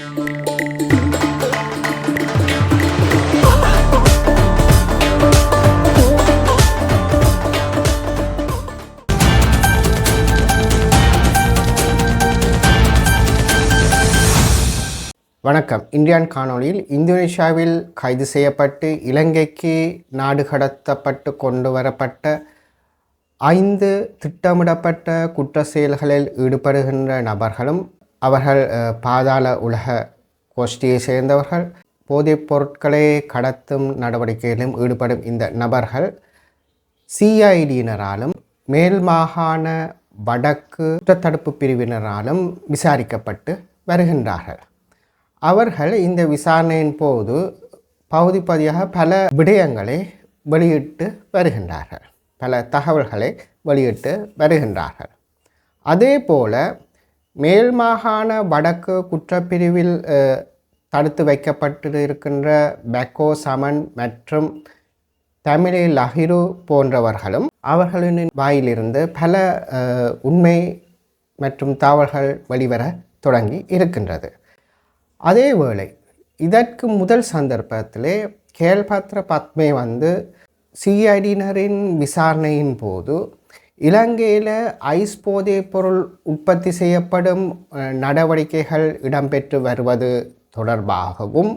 வணக்கம். இந்தியான் காணொளியில் இந்தோனேஷியாவில் கைது செய்யப்பட்டு இலங்கைக்கு நாடு கடத்தப்பட்டு கொண்டு வரப்பட்ட ஐந்து திட்டமிடப்பட்ட குற்ற செயல்களில் ஈடுபடுகின்ற நபர்களும் அவர்கள் பாதாள உலக கோஷ்டியை சேர்ந்தவர்கள் போதைப் பொருட்களை கடத்தும் நடவடிக்கையிலும் ஈடுபடும் இந்த நபர்கள் சிஐடியினராலும் மேல் மாகாண வடக்கு குற்றத்தடுப்பு பிரிவினராலும் விசாரிக்கப்பட்டு வருகின்றார்கள். அவர்கள் இந்த விசாரணையின் போது பகுதி பகுதியாக பல விடயங்களை வெளியிட்டு வருகின்றார்கள். பல தகவல்களை வெளியிட்டு வருகின்றார்கள். அதே போல மேல் மாகாண வடக்கு குற்றப்பிரிவில் தடுத்து வைக்கப்பட்டு இருக்கின்ற பெக்கோ சமன் மற்றும் தமிழை லஹிரு போன்றவர்களும் அவர்களின் வாயிலிருந்து பல உண்மை மற்றும் தாவல்கள் வெளிவர தொடங்கி இருக்கின்றது. அதேவேளை இதற்கு முதல் சந்தர்ப்பத்திலே கேள்பாத்திர பத்மே வந்து சிஐடியினரின் விசாரணையின் போது இலங்கையில் ஐஸ் போதைப் பொருள் உற்பத்தி செய்யப்படும் நடவடிக்கைகள் இடம்பெற்று வருவது தொடர்பாகவும்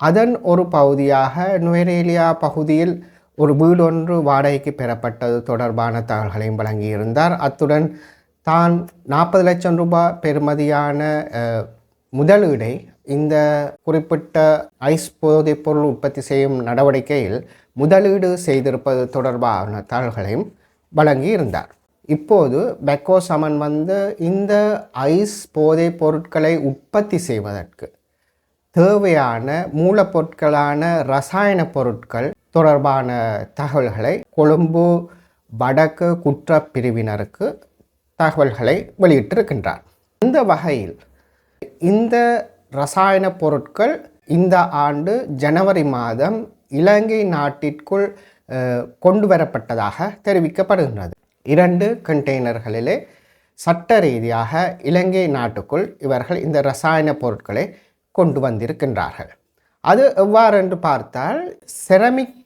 அதன் ஒரு பகுதியாக நுவரேலியா பகுதியில் ஒரு வீடொன்று வாடகைக்கு பெறப்பட்டது தொடர்பான தகவல்களையும் வழங்கியிருந்தார். அத்துடன் தான் நாற்பது லட்சம் ரூபாய் பெறுமதியான முதலீடை இந்த குறிப்பிட்ட ஐஸ் போதைப் பொருள் உற்பத்தி செய்யும் நடவடிக்கையில் முதலீடு செய்திருப்பது தொடர்பான தகவல்களையும் வழங்கியிருந்தார். இப்போது பெக்கோ சமன் வந்து இந்த ஐஸ் போதைப் பொருட்களை உற்பத்தி செய்வதற்கு தேவையான மூலப்பொருட்களான ரசாயன பொருட்கள் தொடர்பான தகவல்களை கொழும்பு வடக்கு குற்றப் பிரிவினருக்கு தகவல்களை வெளியிட்டிருக்கின்றார். இந்த வகையில் இந்த ரசாயன பொருட்கள் இந்த ஆண்டு ஜனவரி மாதம் இலங்கை நாட்டிற்குள் கொண்டு வரப்பட்டதாக தெரிவிக்கப்படுகின்றது. இரண்டு கண்டெய்னர்களிலே சட்ட ரீதியாக இலங்கை நாட்டுக்குள் இவர்கள் இந்த ரசாயன பொருட்களை கொண்டு வந்திருக்கின்றார்கள். அது எவ்வாறு என்று பார்த்தால் செரமிக்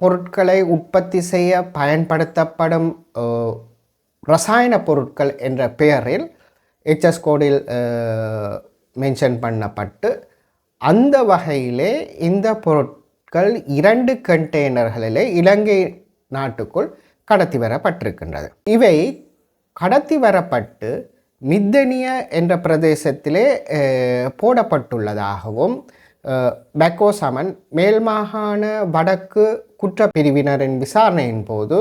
பொருட்களை உற்பத்தி செய்ய பயன்படுத்தப்படும் ரசாயன பொருட்கள் என்ற பெயரில் ஹெச்எஸ் கோடில் மென்ஷன் பண்ணப்பட்டு அந்த வகையிலே இந்த பொருட் பொருட்கள் இரண்டு கண்டெய்னர்களிலே இலங்கை நாட்டுக்குள் கடத்தி வரப்பட்டிருக்கின்றது. இவை கடத்தி வரப்பட்டு மித்தனிய என்ற பிரதேசத்திலே போடப்பட்டுள்ளதாகவும் பெக்கோசமன் மேல்மாகாண மேல் மாகாண வடக்கு குற்றப்பிரிவினரின் விசாரணையின் போது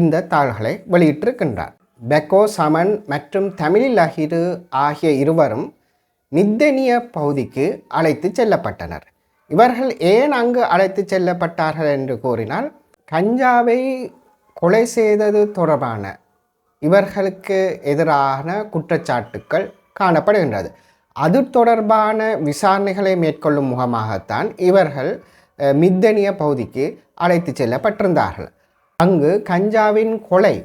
இந்த தாள்களை வெளியிட்டிருக்கின்றார். பெக்கோ சமன் மற்றும் தமிழ் லஹிரு ஆகிய இருவரும் மித்தனிய பகுதிக்கு அழைத்து செல்லப்பட்டனர். இவர்கள் ஏன் அங்கு அழைத்து செல்லப்பட்டார்கள் என்று கூறினால் கஞ்சாவை கொலை செய்தது தொடர்பான இவர்களுக்கு எதிரான குற்றச்சாட்டுக்கள் காணப்படுகின்றது. அது தொடர்பான விசாரணைகளை மேற்கொள்ளும் முகமாகத்தான் இவர்கள் மித்தனிய பகுதிக்கு அழைத்து செல்லப்பட்டிருந்தார்கள். அங்கு கஞ்சாவின் கொலை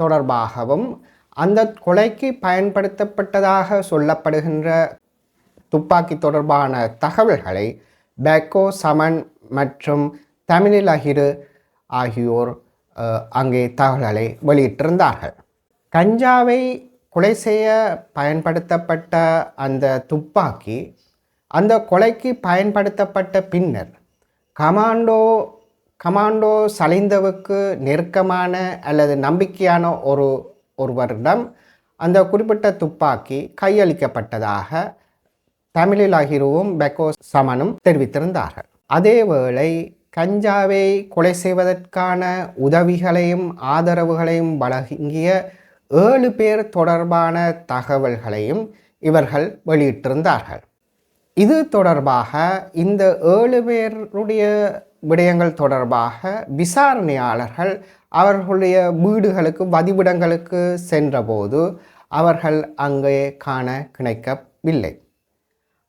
தொடர்பாகவும் அந்த கொலைக்கு பயன்படுத்தப்பட்டதாக சொல்லப்படுகின்ற துப்பாக்கி தொடர்பான தகவல்களை பேக்கோ சமன் மற்றும் தமிழில் அகிரு ஆகியோர் அங்கே தகவல்களை வெளியிட்டிருந்தார்கள். கஞ்சாவை கொலை செய்ய பயன்படுத்தப்பட்ட அந்த துப்பாக்கி அந்த கொலைக்கு பயன்படுத்தப்பட்ட பின்னர் கமாண்டோ கமாண்டோ சலைந்தவுக்கு நெருக்கமான அல்லது நம்பிக்கையான ஒரு ஒருவரிடம் அந்த குறிப்பிட்ட துப்பாக்கி கையளிக்கப்பட்டதாக தமிழில் ஆகியவும் பெக்கோ சமனும் தெரிவித்திருந்தார்கள் அதேவேளை கஞ்சாவை கொலை செய்வதற்கான உதவிகளையும் ஆதரவுகளையும் வழங்கிய ஏழு பேர் தொடர்பான தகவல்களையும் இவர்கள் வெளியிட்டிருந்தார்கள். இது தொடர்பாக இந்த ஏழு பேருடைய விடயங்கள் தொடர்பாக விசாரணையாளர்கள் அவர்களுடைய வீடுகளுக்கு வதிவிடங்களுக்கு சென்றபோது அவர்கள் அங்கே காண கிடைக்கவில்லை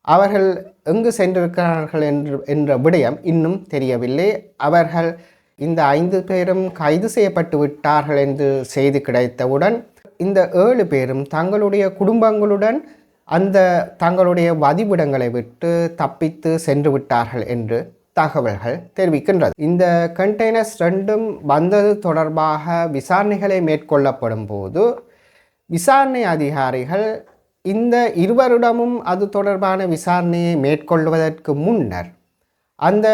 அவர்கள் எங்கு சென்றிருக்கிறார்கள் என்று என்ற விடயம் இன்னும் தெரியவில்லை. அவர்கள் இந்த ஐந்து பேரும் கைது செய்யப்பட்டு விட்டார்கள் என்று செய்தி கிடைத்தவுடன் இந்த ஏழு பேரும் தங்களுடைய குடும்பங்களுடன் அந்த தங்களுடைய வதிவிடங்களை விட்டு தப்பித்து சென்று விட்டார்கள் என்று தகவல்கள் தெரிவிக்கின்றது. இந்த கண்டெய்னர்ஸ் ரெண்டும் வந்தது தொடர்பாக விசாரணைகளை மேற்கொள்ளப்படும் போது விசாரணை அதிகாரிகள் இந்த இருவரிடமும் அது தொடர்பான விசாரணையை மேற்கொள்வதற்கு முன்னர் அந்த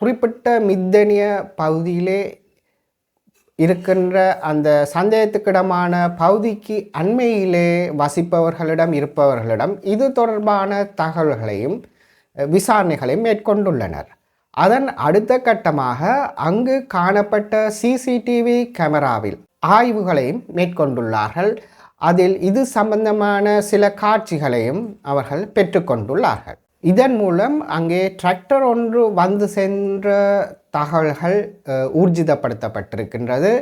குறிப்பிட்ட மித்தனிய பகுதியிலே இருக்கின்ற அந்த சந்தேகத்துக்கிடமான பகுதிக்கு அண்மையிலே வசிப்பவர்களிடம் இருப்பவர்களிடம் இது தொடர்பான தகவல்களையும் விசாரணைகளையும் மேற்கொண்டுள்ளனர். அதன் அடுத்த கட்டமாக அங்கு காணப்பட்ட சிசிடிவி கேமராவில் ஆய்வுகளையும் மேற்கொண்டுள்ளார்கள். அதில் இது சம்பந்தமான சில காட்சிகளையும் அவர்கள் பெற்றுக்கொண்டுள்ளார்கள். இதன் மூலம் அங்கே டிராக்டர் ஒன்று வந்து சென்ற தகவல்கள் ஊர்ஜிதப்படுத்தப்பட்டிருக்கின்றது.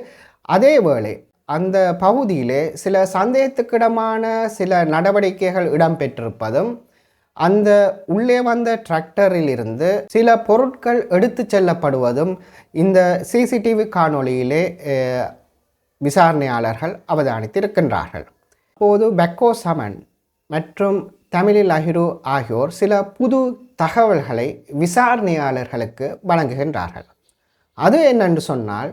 அதேவேளை அந்த பகுதியிலே சில சந்தேகத்துக்கிடமான சில நடவடிக்கைகள் இடம்பெற்றிருப்பதும் அந்த உள்ளே வந்த டிராக்டரில் இருந்து சில பொருட்கள் எடுத்து செல்லப்படுவதும் இந்த சிசிடிவி காணொளியிலே விசாரணையாளர்கள் அவதானித்திருக்கின்றார்கள். அப்போது பெக்கோ சமன் மற்றும் தமிழில் அஹிரு ஆகியோர் சில புது தகவல்களை விசாரணையாளர்களுக்கு வழங்குகின்றார்கள். அது என்னென்று சொன்னால்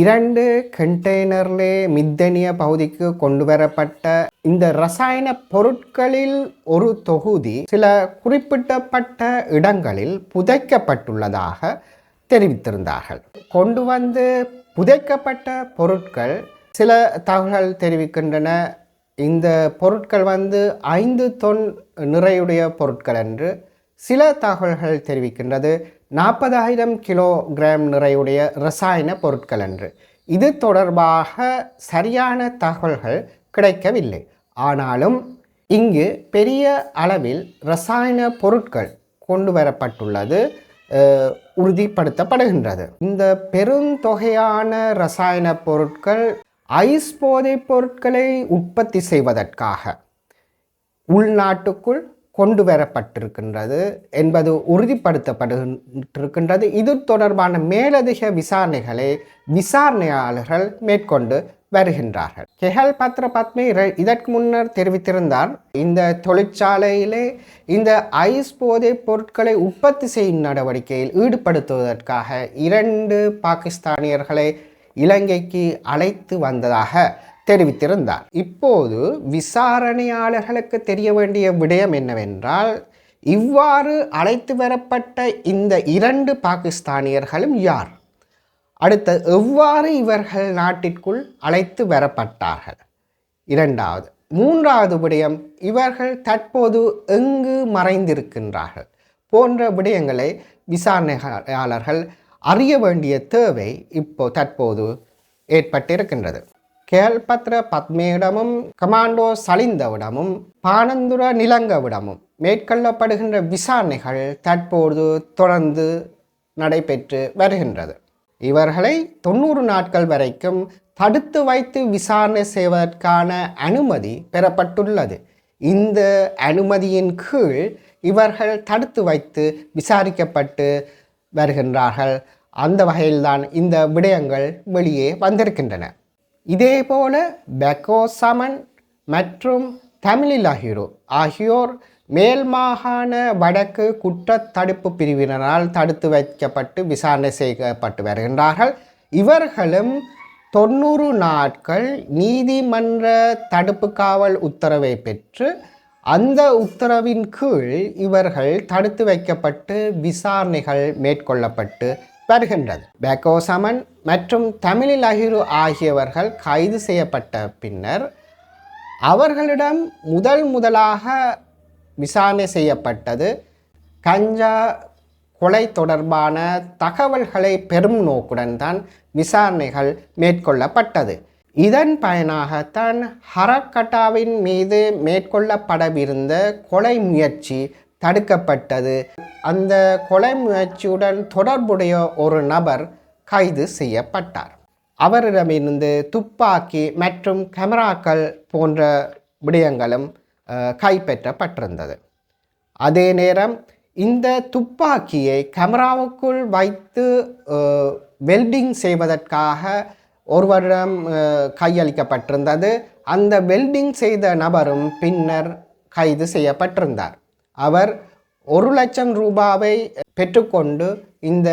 இரண்டு கண்டெய்னர்லே மித்தனிய பகுதிக்கு கொண்டு வரப்பட்ட இந்த ரசாயன பொருட்களில் ஒரு தொகுதி சில குறிப்பிட்டப்பட்ட இடங்களில் புதைக்கப்பட்டுள்ளதாக தெரிவித்திருந்தார்கள். கொண்டு வந்து புதைக்கப்பட்ட பொருட்கள் சில தகவல்கள் தெரிவிக்கின்றன. இந்த பொருட்கள் வந்து ஐந்து தொன் நிறையுடைய பொருட்கள் என்று சில தகவல்கள் தெரிவிக்கின்றது. நாற்பதாயிரம் கிலோகிராம் நிறையுடைய ரசாயன பொருட்கள் என்று. இது தொடர்பாக சரியான தகவல்கள் கிடைக்கவில்லை. ஆனாலும் இங்கு பெரிய அளவில் ரசாயன பொருட்கள் கொண்டு வரப்பட்டுள்ளது உறுதிப்படுத்தப்படுகின்றது. இந்த பெருந்தொகையான ரசாயன பொருட்கள் ஐஸ் போதைப் பொருட்களை உற்பத்தி செய்வதற்காக உள்நாட்டுக்குள் கொண்டு வரப்பட்டிருக்கின்றது என்பது உறுதிப்படுத்தப்பட்டிருக்கின்றது. இது தொடர்பான மேலதிக விசாரணைகளை விசாரணையாளர்கள் மேற்கொண்டு வருகின்றார்கள். கெஹல் பத்ர பத்மி இதற்கு முன்னர் தெரிவித்திருந்தார் இந்த தொழிற்சாலையிலே இந்த ஐஸ் போதைப் பொருட்களை உற்பத்தி செய்யும் நடவடிக்கையில் ஈடுபடுத்துவதற்காக இரண்டு பாகிஸ்தானியர்களை இலங்கைக்கு அழைத்து வந்ததாக தெரிவித்திருந்தார். இப்போது விசாரணையாளர்களுக்கு தெரிய வேண்டிய விடயம் என்னவென்றால் இவ்வாறு அழைத்து வரப்பட்ட இந்த இரண்டு பாகிஸ்தானியர்களும் யார்? அடுத்த எவ்வாறு இவர்கள் நாட்டிற்குள் அழைத்து வரப்பட்டார்கள்? இரண்டாவது மூன்றாவது விடயம் இவர்கள் தற்போது எங்கு மறைந்திருக்கின்றார்கள்? போன்ற விடயங்களை விசாரணையாளர்கள் அறிய வேண்டிய தேவை இப்போ தற்போது ஏற்பட்டிருக்கின்றது. கேள்பத்ர பத்மேயிடமும் கமாண்டோ சலிந்தவிடமும் பானந்துர நிலங்கவிடமும் மேற்கொள்ளப்படுகின்ற விசாரணைகள் தற்போது தொடர்ந்து நடைபெற்று வருகின்றது. இவர்களை தொண்ணூறு நாட்கள் வரைக்கும் தடுத்து வைத்து விசாரணை செய்வதற்கான அனுமதி பெறப்பட்டுள்ளது. இந்த அனுமதியின் கீழ் இவர்கள் தடுத்து வைத்து விசாரிக்கப்பட்டு வருகின்றார்கள். அந்த வகையில்தான் இந்த விடயங்கள் வெளியே வந்திருக்கின்றன. இதேபோல பெக்கோ சமன் மற்றும் தமிழில் ஆகியோர் ஆகியோர் மேல் மாகாண வடக்கு குற்றத்தடுப்பு பிரிவினரால் தடுத்து வைக்கப்பட்டு விசாரணை செய்யப்பட்டு வருகின்றார்கள். இவர்களும் தொண்ணூறு நாட்கள் நீதிமன்ற தடுப்பு காவல் உத்தரவை பெற்று அந்த உத்தரவின் கீழ் இவர்கள் தடுத்து வைக்கப்பட்டு விசாரணைகள் மேற்கொள்ளப்பட்டு வருகின்றது. பேக்கோ சமன் மற்றும் தமிழில் அகிரு ஆகியவர்கள் கைது செய்யப்பட்ட பின்னர் அவர்களிடம் முதல் முதலாக விசாரணை செய்யப்பட்டது. கஞ்சா கொலை தொடர்பான தகவல்களை பெரும் நோக்குடன் தான் விசாரணைகள் மேற்கொள்ளப்பட்டது. இதன் பயனாகத்தான் ஹரக்கட்டாவின் மீது மேற்கொள்ளப்படவிருந்த கொலை முயற்சி தடுக்கப்பட்டது. அந்த கொலை முயற்சியுடன் தொடர்புடைய ஒரு நபர் கைது செய்யப்பட்டார். அவரிடமிருந்து துப்பாக்கி மற்றும் கேமராக்கள் போன்ற விடயங்களும் கைப்பற்றப்பட்டிருந்தது. அதே நேரம் இந்த துப்பாக்கியை கேமராவுக்குள் வைத்து வெல்டிங் செய்வதற்காக ஒருவரிடம் கையளிக்கப்பட்டிருந்தது. அந்த வெல்டிங் செய்த நபரும் பின்னர் கைது செய்யப்பட்டிருந்தார். அவர் ஒரு லட்சம் ரூபாவை பெற்றுக்கொண்டு இந்த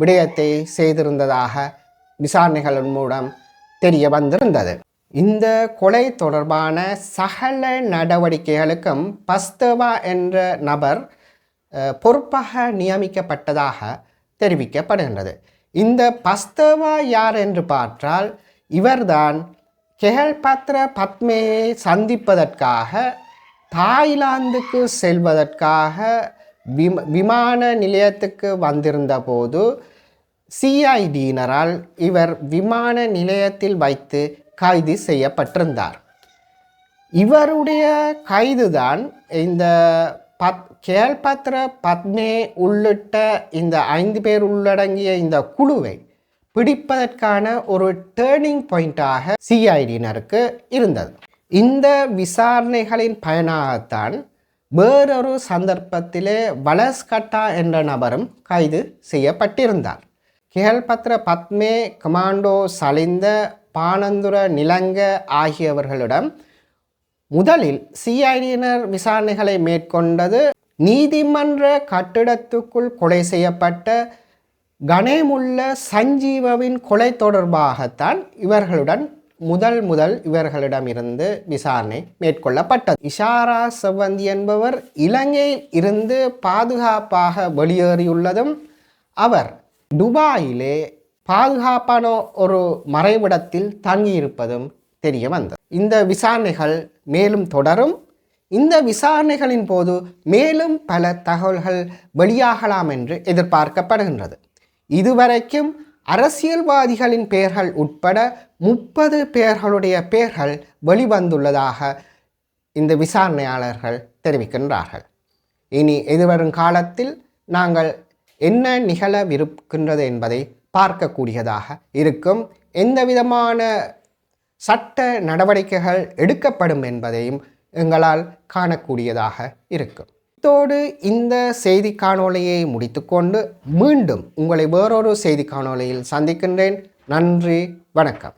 விடயத்தை செய்திருந்ததாக விசாரணைகளின் மூலம் தெரிய வந்திருந்தது. இந்த கொலை தொடர்பான சகல நடவடிக்கைகளுக்கும் பஸ்தவா என்ற நபர் பொறுப்பாக நியமிக்கப்பட்டதாக தெரிவிக்கப்படுகின்றது. இந்த பஸ்தவா யார் என்று பார்த்தால் இவர்தான் கெஹல்பத்ர பத்மேயை சந்திப்பதற்காக தாய்லாந்துக்கு செல்வதற்காக விம விமான நிலையத்துக்கு வந்திருந்த போது சிஐடியினரால் இவர் விமான நிலையத்தில் வைத்து கைது செய்யப்பட்டிருந்தார். இவருடைய கைதுதான் இந்த பத் கேள்பத்ர பத்மே உள்ளிட்ட இந்த ஐந்து பேர் உள்ளடங்கிய இந்த குழுவை பிடிப்பதற்கான ஒரு டேர்னிங் பாயிண்டாக சிஐடியினருக்கு இருந்தது. இந்த விசாரணைகளின் பயனாகத்தான் வேறொரு சந்தர்ப்பத்திலே வலஸ்கட்டா என்ற நபரும் கைது செய்யப்பட்டிருந்தார். கேள்பத்ர பத்மே கமாண்டோ சலிந்த பானந்துர நிலங்க ஆகியவர்களிடம் முதலில் சிஐடியினர் விசாரணைகளை மேற்கொண்டது நீதிமன்ற கட்டிடத்துக்குள் கொலை செய்யப்பட்ட கணேமுள்ள சஞ்சீவவின் கொலை தொடர்பாகத்தான் இவர்களுடன் முதல் முதல் இவர்களிடமிருந்து விசாரணை மேற்கொள்ளப்பட்டது. இஷாரா செவ்வந்தி என்பவர் இலங்கையில் இருந்து பாதுகாப்பாக வெளியேறியுள்ளதும் அவர் துபாயிலே பாதுகாப்பான ஒரு மறைவிடத்தில் தங்கியிருப்பதும் தெரிய வந்தது இந்த விசாரணைகள் மேலும் தொடரும். இந்த விசாரணைகளின் போது மேலும் பல தகவல்கள் வெளியாகலாம் என்று எதிர்பார்க்கப்படுகின்றது. இதுவரைக்கும் அரசியல்வாதிகளின் பெயர்கள் உட்பட முப்பது பேர்களுடைய பெயர்கள் வெளிவந்துள்ளதாக இந்த விசாரணையாளர்கள் தெரிவிக்கின்றார்கள். இனி எதிர்வரும் காலத்தில் நாங்கள் என்ன நிகழவிருக்கின்றது என்பதை பார்க்கக்கூடியதாக இருக்கும். எந்த விதமான சட்ட நடவடிக்கைகள் எடுக்கப்படும் என்பதையும் எங்களால் காணக்கூடியதாக இருக்கும் இதோடு இந்த செய்தி காணொளியை முடித்துக்கொண்டு மீண்டும் உங்களை வேறொரு செய்தி காணொளியில் சந்திக்கின்றேன். நன்றி வணக்கம்.